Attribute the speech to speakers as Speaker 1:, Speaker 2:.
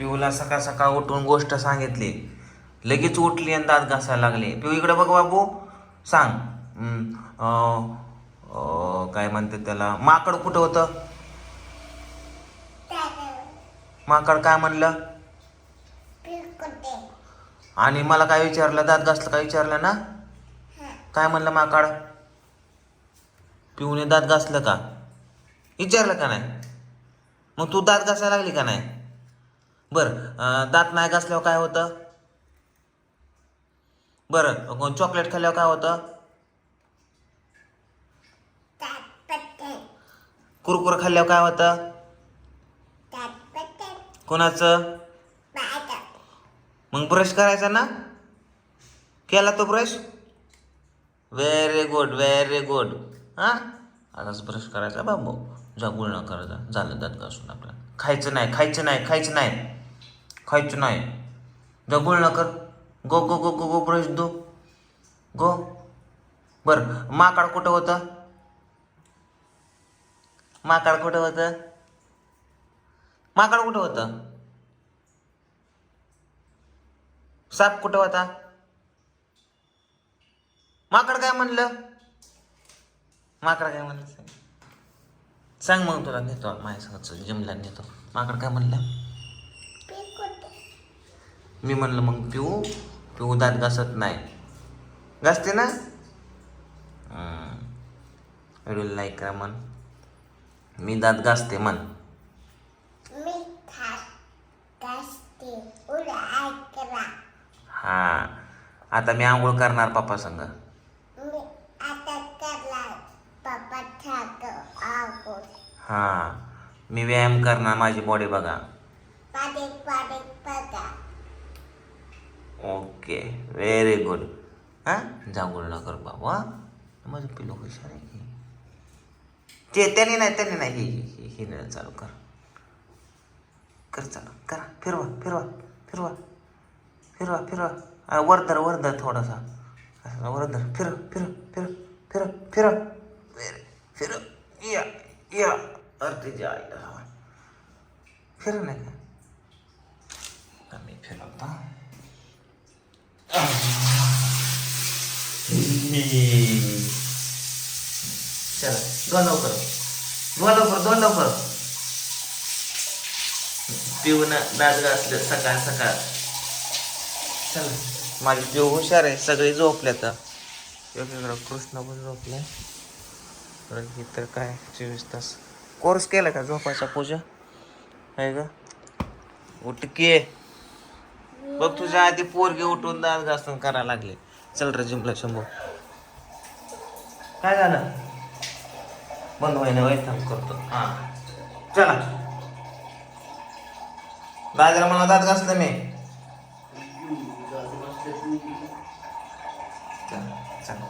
Speaker 1: पिऊला सकाळ सकाळ उठून गोष्ट सांगितली. लगेच उठली आणि दात घासायला लागली. पिऊ इकडं बघ बाबू. सांग. काय म्हणते त्याला? माकड कुठं होतं? माकड काय म्हणलं? आणि मला काय विचारलं? दात घासलं काय विचारलं ना? काय म्हणलं माकड? पिऊने दात घासलं का? विचारलं का नाही? मग तू दात घासायला लागली का नाही? बरं दात नाही घासल्यावर काय होतं? बरं चॉकलेट खाल्ल्यावर काय होतं? कुरकुर खाल्ल्यावर काय होतं? कोणाचं? मग ब्रश करायचा ना? केला तो brush? Very good very good हां? आताच ब्रश करायचा बाबू. जा गुळणा करायचा झालं दात घासून आपल्याला खायचं नाही खायचं नाही खायचं नाही. खायचं नाही. जा गुळणा कर. Go go go go go brush दो गो. बरं माकाड कुठं होतं? माकाड कुठं होतं? माकाड कुठं होतं? साप कुठं होता? माकड काय म्हणलं? माकड काय म्हणलं? सांग मग तुला नेतो माझ्यासोबत जिमला नेतो. माकड काय म्हणलं? मी म्हणलं मग पिऊ? पिऊ दात घासत नाही. घासते ना? व्हिडिओ लाईक करा म्हण. मी दात घासते म्हण. हा. आता मी आंघोळ करणार पप्पा संग. हा. मी व्यायाम करणार माझी बॉडी बघा. ओके व्हेरी गुड हा? जागोळ न कर बाबा माझं पिलो कशा नाही की ते त्याने नाही त्याने नाही ही ही ही नाही चालू कर. कर चालू करा फिरवा फिरवा फिरवा फिरवा फिरवा. आ, वर धर वर धर थोडासा. असा वर धर फिर फिर फिर फिर फिर फिर या या. अरे जा फिर नाही का? मी फिरवता. चला दोन लवकर. दोन लवकर दोन लवकर. पिऊन दादर असले सकाळ सकाळ. चला. माझी देव हुशार आहे सगळे झोपले तर वेगवेगळं कृष्ण पण झोपले. परत तर काय चोवीस तास. कोर्स केला का झोपायचा पूजा? आहे का? उठके बघ तुझ्या आधी पोरगे उठून दात घासून करायला लागले. चल रे जिंकला शंभर काय झालं? बंद होईना थांब करतो. हा. चला. दादाला मला दात घासलं मी. चला चला.